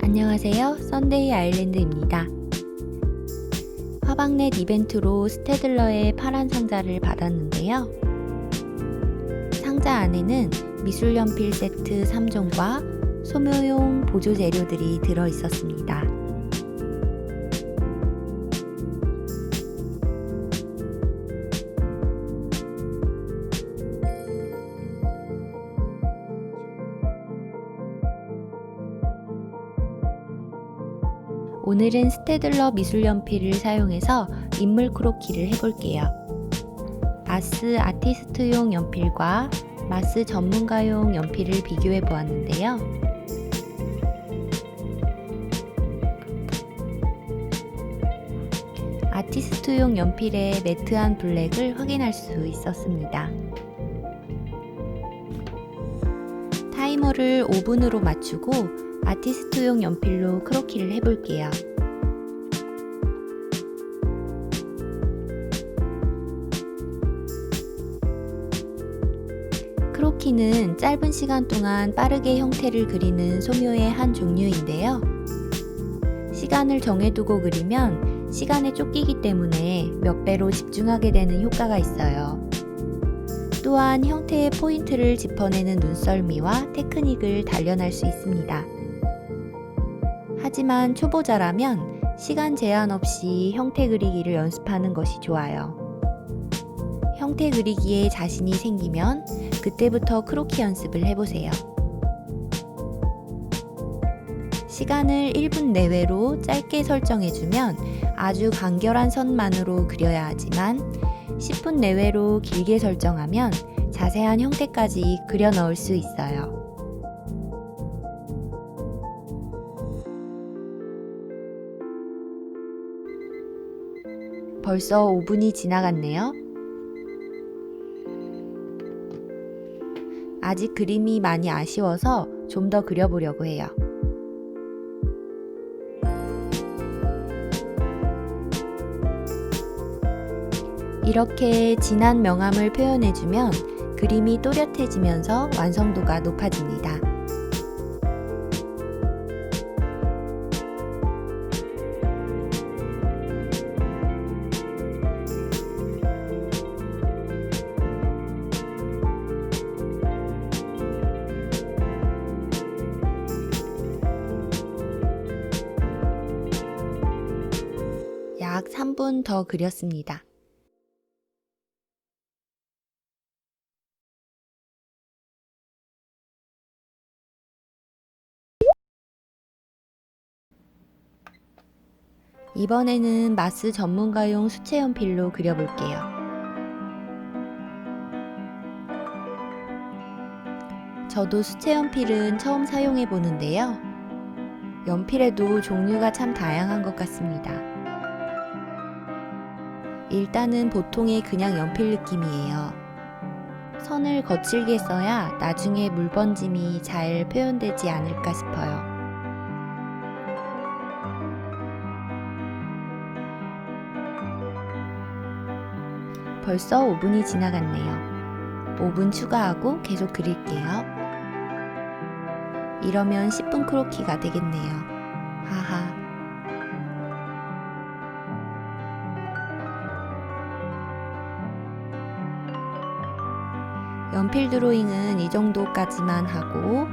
안녕하세요. 썬데이 아일랜드입니다. 화방넷 이벤트로 스테들러의 파란 상자를 받았는데요. 상자 안에는 미술 연필 세트 3종과 소묘용 보조 재료들이 들어 있었습니다. 오늘은 스테들러 미술 연필을 사용해서 인물 크로키를 해볼게요. 마스 아티스트용 연필과 마스 전문가용 연필을 비교해 보았는데요. 아티스트용 연필의 매트한 블랙을 확인할 수 있었습니다. 타이머를 5분으로 맞추고 아티스트용 연필로 크로키를 해볼게요. 크로키는 짧은 시간 동안 빠르게 형태를 그리는 소묘의 한 종류인데요. 시간을 정해두고 그리면 시간에 쫓기기 때문에 몇 배로 집중하게 되는 효과가 있어요. 또한 형태의 포인트를 짚어내는 눈썰미와 테크닉을 단련할 수 있습니다. 하지만 초보자라면 시간 제한 없이 형태 그리기를 연습하는 것이 좋아요. 형태 그리기에 자신이 생기면 그때부터 크로키 연습을 해보세요. 시간을 1분 내외로 짧게 설정해주면 아주 간결한 선만으로 그려야 하지만 10분 내외로 길게 설정하면 자세한 형태까지 그려 넣을 수 있어요. 벌써 5분이 지나갔네요. 아직 그림이 많이 아쉬워서 좀 더 그려보려고 해요. 이렇게 진한 명암을 표현해주면 그림이 또렷해지면서 완성도가 높아집니다. 분 더 그렸습니다. 이번에는 마스 전문가용 수채 연필로 그려볼게요. 저도 수채 연필은 처음 사용해 보는데요. 연필에도 종류가 참 다양한 것 같습니다. 일단은 보통의 그냥 연필 느낌이에요. 선을 거칠게 써야 나중에 물 번짐이 잘 표현되지 않을까 싶어요. 벌써 5분이 지나갔네요. 5분 추가하고 계속 그릴게요. 이러면 10분 크로키가 되겠네요. 하하. 연필 드로잉은 이 정도까지만 하고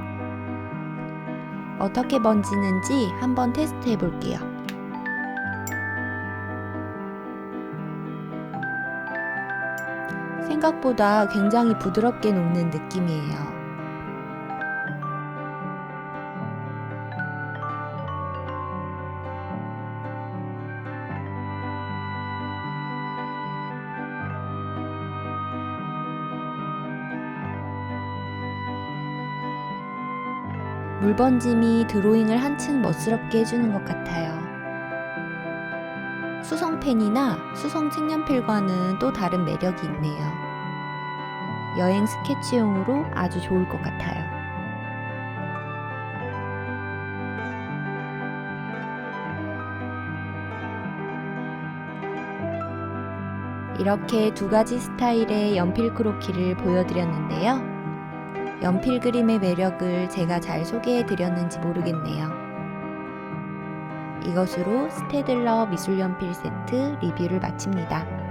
어떻게 번지는지 한번 테스트 해 볼게요. 생각보다 굉장히 부드럽게 녹는 느낌이에요. 물 번짐이 드로잉을 한층 멋스럽게 해주는 것 같아요. 수성펜이나 수성 색연필과는 또 다른 매력이 있네요. 여행 스케치용으로 아주 좋을 것 같아요. 이렇게 두 가지 스타일의 연필 크로키를 보여드렸는데요. 연필 그림의 매력을 제가 잘 소개해 드렸는지 모르겠네요. 이것으로 스테들러 미술연필 세트 리뷰를 마칩니다.